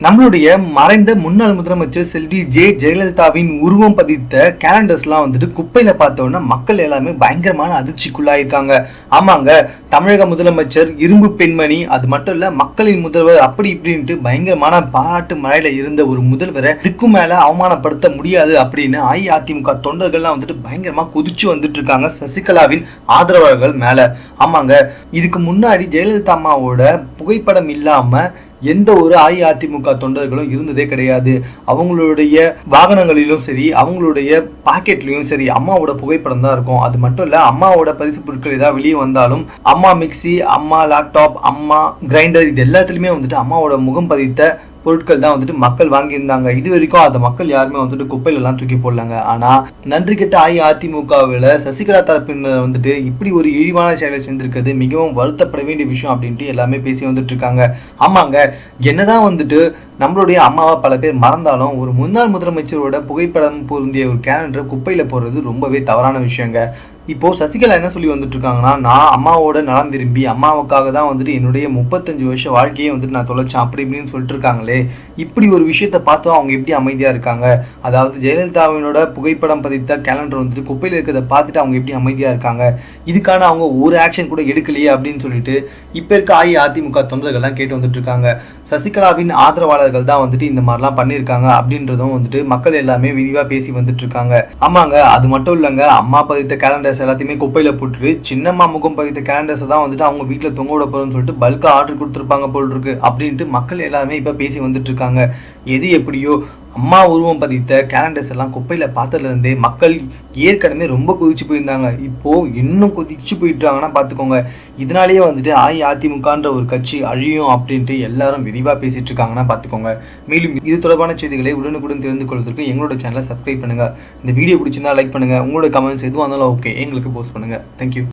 நம்மளுடைய மறைந்த முன்னாள் முதலமைச்சர் செல்வி ஜே ஜெயலலிதாவின் உருவம் பதித்த கேலண்டர்ஸ்லாம் வந்துட்டு குப்பையில பார்த்தோன்னா மக்கள் எல்லாமே பயங்கரமான அதிர்ச்சிக்குள்ளாயிருக்காங்க. ஆமாங்க தமிழக முதலமைச்சர் இரும்பு பெண்மணி அது மட்டும் இல்ல மக்களின் முதல்வர் அப்படி இப்படின்ட்டு பயங்கரமான பாராட்டு மழையில இருந்த ஒரு முதல்வரை இதுக்கும் மேல அவமானப்படுத்த முடியாது அப்படின்னு அஇஅதிமுக தொண்டர்கள்லாம் வந்துட்டு பயங்கரமா குதிச்சு வந்துட்டு இருக்காங்க சசிகலாவின் ஆதரவாளர்கள் மேல. ஆமாங்க இதுக்கு முன்னாடி ஜெயலலிதா அம்மாவோட புகைப்படம் இல்லாம எந்த ஒரு அஇஅதிமுக தொண்டர்களும் இருந்ததே கிடையாது. அவங்களுடைய வாகனங்களிலும் சரி அவங்களுடைய பாக்கெட்லயும் சரி அம்மாவோட புகைப்படம் தான் இருக்கும். அது மட்டும் இல்ல அம்மாவோட பரிசு பொருட்கள் ஏதாவது வெளியே வந்தாலும் அம்மா மிக்ஸி அம்மா லேப்டாப் அம்மா கிரைண்டர் இது எல்லாத்துலயுமே வந்துட்டு அம்மாவோட முகம் பதித்த பொருட்கள் தான் வந்துட்டு மக்கள் வாங்கியிருந்தாங்க. இது வரைக்கும் அந்த மக்கள் யாருமே வந்துட்டு குப்பையில எல்லாம் தூக்கி போடலாங்க. ஆனா நன்றி கெட்ட அஇஅதிமுகவில் சசிகலா தரப்பினர் வந்துட்டு இப்படி ஒரு இழிவான செயலை செஞ்சிருக்கிறது மிகவும் வருத்தப்பட வேண்டிய விஷயம் அப்படின்ட்டு எல்லாமே பேசி வந்துட்டு இருக்காங்க ஆமாங்க என்னதான் வந்துட்டு நம்மளுடைய அம்மாவை பல பேர் மறந்தாலும் ஒரு முன்னாள் முதலமைச்சரோட புகைப்படம் பொருந்திய ஒரு கேலண்டரை குப்பையில போடுறது ரொம்பவே தவறான விஷயங்க. இப்போ சசிகலா என்ன சொல்லி வந்துட்டு இருக்காங்கன்னா நான் அம்மாவோட நலம் விரும்பி அம்மாவுக்காக தான் வந்துட்டு என்னுடைய முப்பத்தஞ்சு வருஷ வாழ்க்கையே வந்துட்டு நான் தொலைச்சேன் அப்படி இப்படின்னு சொல்லிட்டு இருக்காங்களே இப்படி ஒரு விஷயத்த பார்த்து அவங்க எப்படி அமைதியா இருக்காங்க? அதாவது ஜெயலலிதாவினோட புகைப்படம் பதித்த கேலண்டர் வந்துட்டு குப்பையில் இருக்கிறத பார்த்துட்டு அவங்க எப்படி அமைதியா இருக்காங்க? இதுக்கான அவங்க ஒரு ஆக்ஷன் கூட எடுக்கலையே அப்படின்னு சொல்லிட்டு இப்போ இருக்க அஇஅதிமுக தொண்டர்கள்லாம் கேட்டு வந்துட்டு இருக்காங்க சசிகலாவின் ஆதரவாளர்கள் தான் வந்துட்டு இந்த மாதிரிலாம் பண்ணியிருக்காங்க அப்படின்றதும் வந்துட்டு மக்கள் எல்லாமே விரிவா பேசி வந்துட்டு இருக்காங்க ஆமாங்க அது மட்டும் இல்லைங்க அம்மா பதித்த கேலண்டர்ஸ் எல்லாத்தையுமே குப்பையில போட்டுட்டு சின்னம்மா முகம் பதித்த கேலண்டர்ஸ் தான் வந்துட்டு அவங்க வீட்டில் தொங்க விட போறோம்னு சொல்லிட்டு பல்கா ஆர்டர் கொடுத்துருப்பாங்க போல் இருக்கு அப்படின்ட்டு மக்கள் எல்லாமே இப்ப பேசி வந்துட்டு இருக்காங்க எது எப்படியோ அம்மா உருவம் பதித்த கேலண்டர்ஸ் எல்லாம் குப்பையில் பார்த்ததுலேருந்தே மக்கள் ஏற்கனவே ரொம்ப கொதிச்சு போயிருந்தாங்க. இப்போது இன்னும் கொதிச்சு போயிட்டாங்கன்னா பார்த்துக்கோங்க. இதனாலேயே வந்துட்டு அஇஅதிமுகன்ற ஒரு கட்சி அழியும் அப்படின்ட்டு எல்லாரும் விரிவாக பேசிகிட்டு இருக்காங்கன்னா பார்த்துக்கோங்க. மேலும் இது தொடர்பான செய்திகளை உடனுக்குடன் தெரிந்து கொள்வதற்கு எங்களோட சேனலை சப்ஸ்கிரைப் பண்ணுங்கள் இந்த வீடியோ பிடிச்சிருந்தா லைக் பண்ணுங்க. உங்களோட கமெண்ட்ஸ் எதுவாக இருந்தாலும் ஓகே எங்களுக்கு போஸ்ட் பண்ணுங்கள் தேங்க்யூ